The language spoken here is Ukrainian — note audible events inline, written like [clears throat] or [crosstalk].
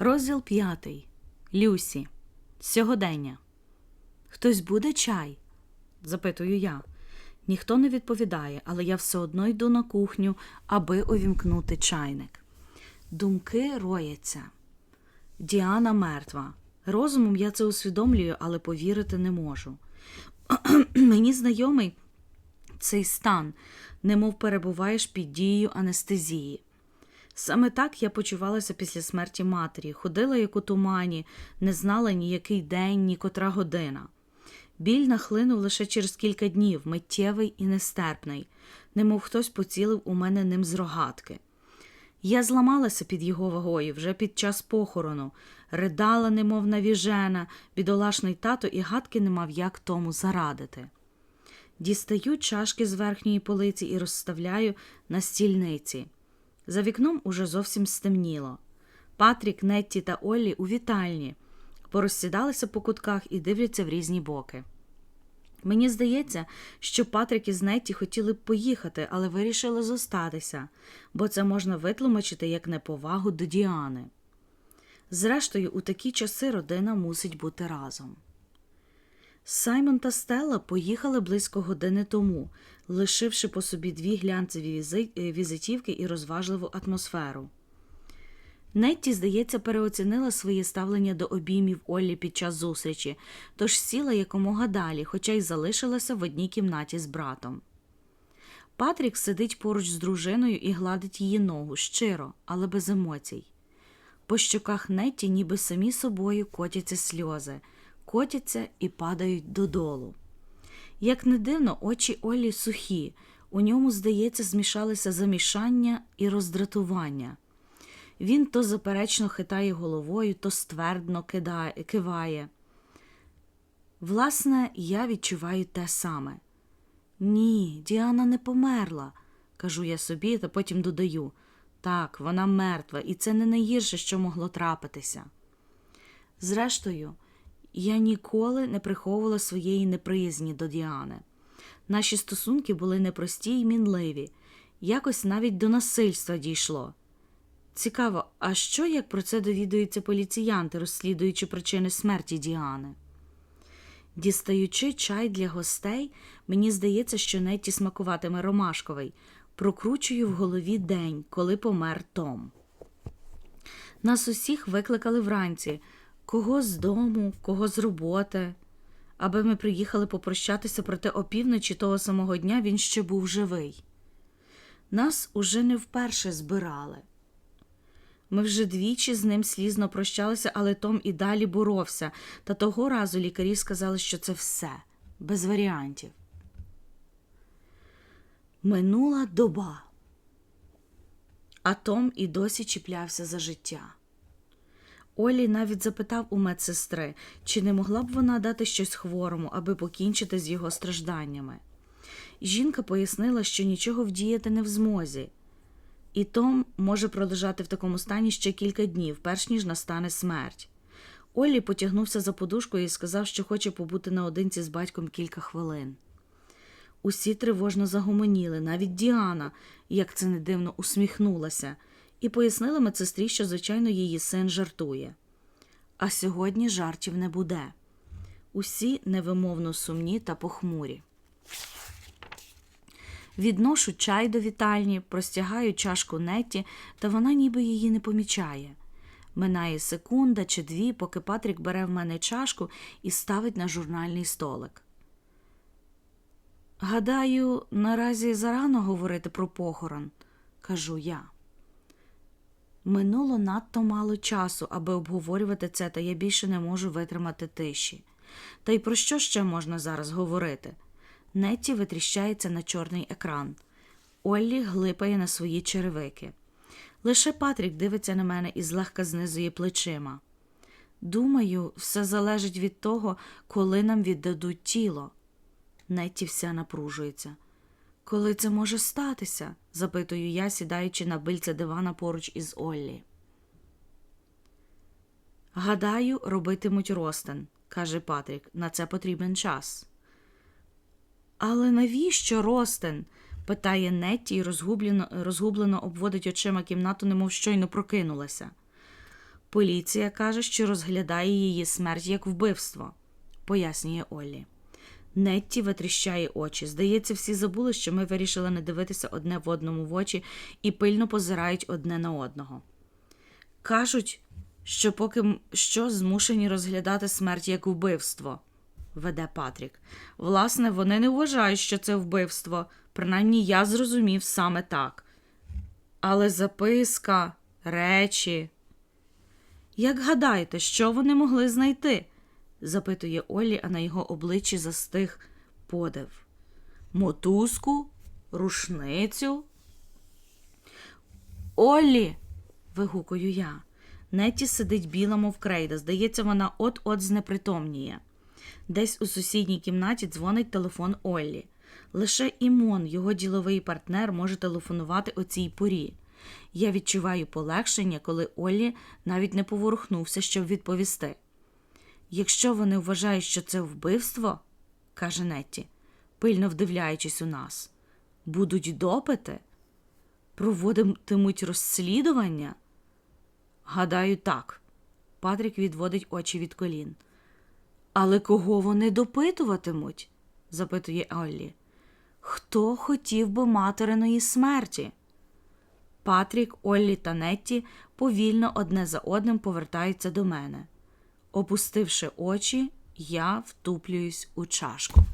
Розділ п'ятий. Люсі. Сьогодення. Хтось буде чай? запитую я. Ніхто не відповідає, але я все одно йду на кухню, аби увімкнути чайник. Думки рояться. Діана мертва. Розумом я це усвідомлюю, але повірити не можу. [clears throat] Мені знайомий цей стан, немов перебуваєш під дією анестезії. Саме так я почувалася після смерті матері, ходила як у тумані, не знала ні який день, ні котра година. Біль нахлинув лише через кілька днів, миттєвий і нестерпний, немов хтось поцілив у мене ним з рогатки. Я зламалася під його вагою вже під час похорону, ридала, немов навіжена, бідолашний тато і гадки не мав як тому зарадити. Дістаю чашки з верхньої полиці і розставляю на стільниці. За вікном уже зовсім стемніло. Патрік, Нетті та Оллі у вітальні порозсідалися по кутках і дивляться в різні боки. Мені здається, що Патрік із Нетті хотіли б поїхати, але вирішили зостатися, бо це можна витлумачити як неповагу до Діани. Зрештою, у такі часи родина мусить бути разом. Саймон та Стелла поїхали близько години тому, лишивши по собі дві глянцеві е, візитівки і розважливу атмосферу. Нетті, здається, переоцінила своє ставлення до обіймів Оллі під час зустрічі, тож сіла якомога далі, хоча й залишилася в одній кімнаті з братом. Патрік сидить поруч з дружиною і гладить її ногу щиро, але без емоцій. По щоках Нетті ніби самі собою котяться сльози, котяться і падають додолу. Як не дивно, очі Оллі сухі, у ньому, здається, змішалися замішання і роздратування. Він то заперечно хитає головою, то ствердно кидає, киває. Власне, я відчуваю те саме. Ні, Діана не померла, кажу я собі, та потім додаю. Так, вона мертва, і це не найгірше, що могло трапитися. Зрештою, я ніколи не приховувала своєї неприязні до Діани. Наші стосунки були непрості й мінливі, якось навіть до насильства дійшло. Цікаво, а що як про це довідуються поліціянти, розслідуючи причини смерті Діани? Дістаючи чай для гостей, мені здається, що Нетті смакуватиме ромашковий. Прокручую в голові день, коли помер Том. Нас усіх викликали вранці кого з дому, кого з роботи. Аби ми приїхали попрощатися, проте опівночі того самого дня він ще був живий. Нас уже не вперше збирали. Ми вже двічі з ним слізно прощалися, але Том і далі боровся, та того разу лікарі сказали, що це все, без варіантів. Минула доба, а Том і досі чіплявся за життя. Олі навіть запитав у медсестри, чи не могла б вона дати щось хворому, аби покінчити з його стражданнями. Жінка пояснила, що нічого вдіяти не в змозі, і Том може пролежати в такому стані ще кілька днів, перш ніж настане смерть. Оллі потягнувся за подушкою і сказав, що хоче побути наодинці з батьком кілька хвилин. Усі тривожно загомоніли, навіть Діана, як це не дивно, усміхнулася, і пояснила медсестрі, що, звичайно, її син жартує. А сьогодні жартів не буде. Усі невимовно сумні та похмурі. Відношу чай до вітальні, простягаю чашку Нетті, та вона ніби її не помічає. Минає секунда чи дві, поки Патрік бере в мене чашку і ставить на журнальний столик. Гадаю, наразі зарано говорити про похорон, кажу я. Минуло надто мало часу, аби обговорювати це, та я більше не можу витримати тиші. Та й про що ще можна зараз говорити? Нетті витріщається на чорний екран. Оллі глипає на свої черевики. Лише Патрік дивиться на мене і злегка знизує плечима. Думаю, все залежить від того, коли нам віддадуть тіло. Нетті вся напружується. Коли це може статися? запитую я, сідаючи на бильце дивана поруч із Оллі. Гадаю, робитимуть ростен, каже Патрік. На це потрібен час. Але навіщо ростен? питає Нетті і розгублено, розгублено обводить очима кімнату, немов щойно прокинулася. Поліція каже, що розглядає її смерть як вбивство, пояснює Оллі. Нетті витріщає очі. Здається, всі забули, що ми вирішили не дивитися одне в одному в очі і пильно позирають одне на одного. Кажуть, що поки що змушені розглядати смерть як вбивство, веде Патрік. Власне, вони не вважають, що це вбивство. Принаймні я зрозумів саме так. Але записка, речі. Як гадаєте, що вони могли знайти? Запитує Олі, а на його обличчі застиг подив. Мотузку, рушницю. Олі. вигукую я. Нетті сидить біла, мов крейда. Здається, вона от-от знепритомніє. Десь у сусідній кімнаті дзвонить телефон Оллі. Лише Імон, його діловий партнер, може телефонувати о цій порі. Я відчуваю полегшення, коли Оллі навіть не поворухнувся, щоб відповісти. Якщо вони вважають, що це вбивство, каже Нетті, пильно вдивляючись у нас, будуть допити, проводитимуть розслідування. Гадаю, так. Патрік відводить очі від колін. Але кого вони допитуватимуть? запитує Оллі. Хто хотів би материної смерті? Патрік, Оллі та Нетті повільно одне за одним повертаються до мене. Опустивши очі, я втуплююсь у чашку.